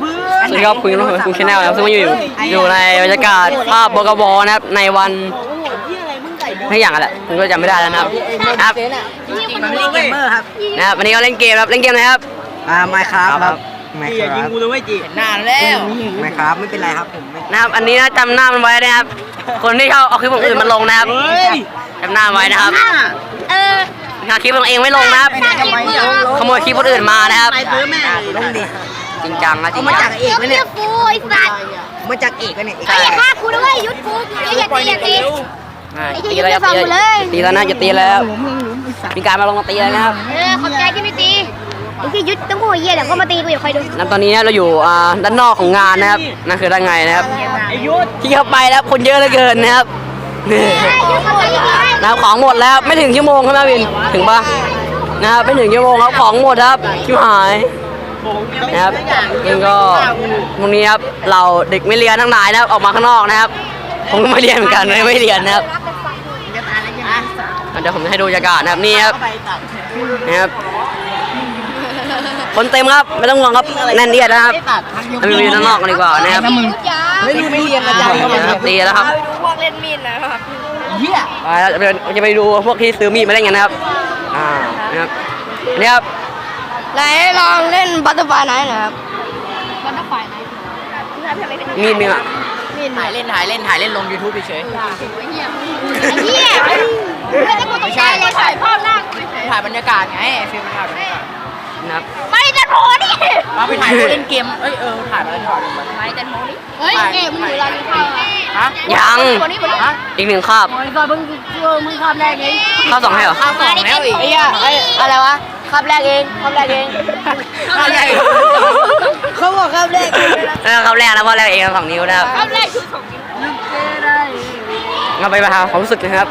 เพื่อสวัสดีครับคุณผู้ชมคุณชาแนลนะครับซึ่งมาอยู่อยู่ในบรรยากาศภาพบกบนะครับในวันไม่อย่างอะไรผมก็จำไม่ได้แล้วนะครับครับมันเล่นเกมเมอร์ครับนะครับวันนี้ก็เล่นเกมครับเล่นเกมอะไรครับอ่าไมครับครับไม่อย่ายิงกูเลยเว้ยจีนานแล้วไม่ครับไม่เป็นไรครับผมไม่นะครับอันนี้นะจำหน้ามันไว้นะครับ คนที่เขาเอาคลิปของอื่นมาลงนะครับเฮ้ยจำหน้ามันไว้นะครับเออหาคลิปของเองไม่ลงนะครับถ้าคิดเบื่อขโมยคลิปคนอื่นมานะครับ ไปเพื่อแม่ลงดิจริงจังนะจริเอางมาจัจากง เอกไหมเนี่ยฟูไอ้สัตว์มาจากเอกไหมเนี่ยเอกไอ้อย่าฆ่ากูด้วยยุดกูอย่าตีอย่าตี อ่าตีแล้วครับตีแล้วตีแล้วนะจะตีแล้ว มีการมาลงมาตีแล้วนะครับเออขอบใจที่ไม่ตีไอ้ที่ยุดต้องหัวเหี้ยเดี๋ยวก็มาตีกูอย่าคอยดูนับตอนนี้เราอยู่อ่าด้านนอกของงานนะครับนั่นคือด้านในนะครับไอ้ยุทธที่เข้าไปแล้วคนเยอะเหลือเกินนะครับนี่ยุดขอบใจที่ไม่นะครับของหมดแล้วไม่ถึงชั่วโมงครับแม่วิน ถึงปะนะครับไม่ถึงชั่วโมงครับของหมดครับชิบหาย นะครับเองก็ตรงนี้ครับเราเด็กไม่เรียนทั้งหลายนะครับออกมาข้างนอกนะครับ ผมก็ไม่เรียนเหมือนกันไม่ไม่เรียนนะครับเดี๋ยวผมจะให้ดูบรรยากาศนะครับนี่ครับนะครับคนเต็มครับไม่ต้องห่วงครับแน่นเอียดนะครับเราไปดูด้านนอกกันดีกว่านะครับยุดยาไม่รู้ไม่เรียนอาจารย์เขาเลยตีแล้วครับพวกเล่นมีดนะครับเหี้ยไปแล้วจะไปจะไปดูพวกที่ซื้อมีดมาเล่นกันนะครับอ่านะครับนี่ครับ ไหนลองเล่นบัตเตอร์ฟลายไหนนะครับ บัตเตอร์ฟลายไหนมีดมีอะถ่ายเล่นถ่ายเล่นถ่ายเล่นลง YouTube เฉยไอ้เหี้ยไม่ได้กูตกใจเลยถ่ายภาพหน้ากูเฉยถ่ายบรรยากาศไงฟิลถ่ายบรรยากาศนะครับไม่จะโผล่นี่มาไปถ่ายเล่นเกมเอ้ยเออถ่ายมาแล้วถ่ายมาไม่จะโผล่นี่เฮ้ยเกมมึงอยู่ร้านข้าวฮะยังวันนี้วันนี้อีกหนึ่งคาบโอ้ยก็มึงมึงคาบแรกเองคาบสองให้เหรอข้าวสองแล้วอีกไอ้เหี้ยไอ้อะไรวะ คาบแรกเองคาบแรกเองข้าวใหญ่เขาบอกข้าวแรกเออคาบแรกนะเพราะแรกเองสองนิ้วนะครับคาบแรกคือสองนิ้วเราไปมาหาความรู้สึกนะครับ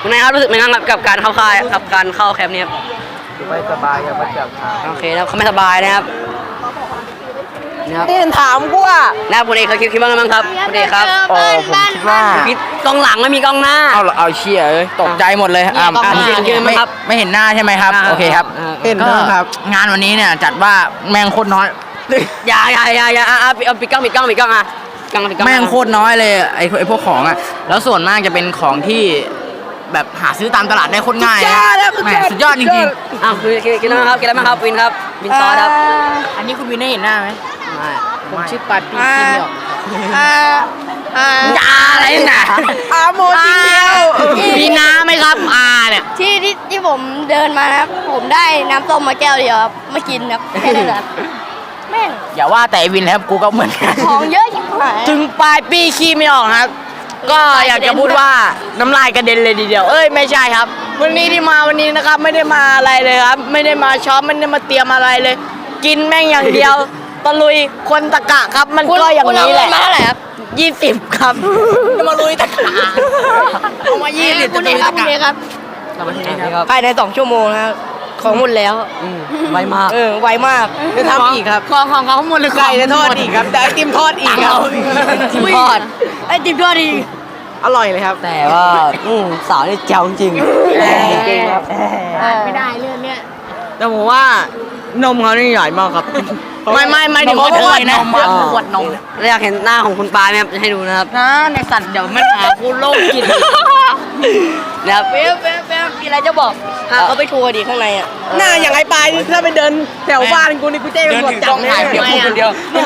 คุณนายครับรู้สึกเป็นไงบ้างกับการเข้าค่ายกับการเข้าแคมป์เนี่ยครับไม่สบายอย่ามาจับขาโอเคนะครับเขาไม่สบายนะครับ นะครับนี่ถามกูว่านะครับคุณเอกเขาคิดคิดว่าไงบ้างครับคุณเอกครับอ๋อผมคิดว่าคิดกล้องหลังไม่มีกล้องหน้า เอาเอาเชี่ยเอ้ยตกใจหมดเลยอ่าเนี่ยอันกล้องหน้านี้เห็นไหมครับไม่เห็นหน้าใช่ไหมครับอ่าโอเคครับอ่าเห็นครับ งานวันนี้เนี่ยจัดว่าแม่งโคตรน้อยอย่าอย่าอย่าอย่าอะอะเอาปิดกล้องปิดกล้องปิดกล้องอะกล้องปิดกล้องแม่งโคตรน้อยเลยไอ้ไอ้พวกของอะ แล้วส่วนมากจะเป็นของที่แบบหาซื้อตามตลาดได้โคตรง่ายอะแหมสุดยอดจริงอ้าวคือคิดคิดแล้วนะครับคิดแล้วไหมครับวินครับวินซอสครับๆอันนี้คุณวินได้เห็นหน้าไหม ไม่ผมชื่อปาร์ตี้ที่ไม่ออกอ่าอ่าอย่าอะไรนะอาโมจิเดียวมีน้ำไหมครับอาเนี่ยที่ที่ที่ผมเดินมานะครับ ผมได้น้ำส้มมาแก้วเดียวครับมากินครับแค่นั้นแหละครับแม่งอย่าว่าแต่ไอ้วินนะครับกูก็เหมือนกันของเยอะชิบหายถึงปลายปีขี้ไม่ออกครับ ก็อยากจะพูดว่าน้ำลายกระเด็นเลยทีเดียว เอ้ยไม่ใช่ครับ วันนี้ที่มาวันนี้นะครับ ไม่ได้มาอะไรเลยครับ ไม่ได้มาช็อปไม่ได้มาเตรียมอะไรเลย กินแม่งอย่างเดียว ตะลุยคนตะกะครับ มันก็อย่างนี้แหละคุณเอาเงินมาเท่าไหร่ครับ ยี่สิบครับจะมาลุยตะกะเอามายี่สิบคุณเอกครับคุณเอกครับครับภายในสองชั่วโมงนะครับของหมดแล้วอืมไวมาก เออไวมาก จะทำอีกครับของของเขาหมดเลยไก่จะทอดอีกครับแต่ไอติมทอดอีกครับติมทอดไอติมทอดดีอร่อยเลยครับ แต่ว่าอืมสาวนี่เจ้าจริงจริงครับไม่ได้เรื่องเนี้ยแต่ผมว่านมเขานี่ใหญ่มากครับ ไม่ไม่ไม่ถึงว่าขวดนะขวดนมแล้วอยากเห็นหน้าของคุณปาไหมครับจะให้ดูนะครับนะในสัตว์เดี๋ยวมันหาคูโลกกินนะครับเป๊ะเป๊ะเป๊ะมีอะไรจะบอกพาเขาไปทัวร์ดิข้างในอะหน้าอย่างไอ้ปลายถ้าไปเดินแถวบ้านกูนี่กูแจ้งตำรวจจับแน่เดี๋ยวพูดคนเดียว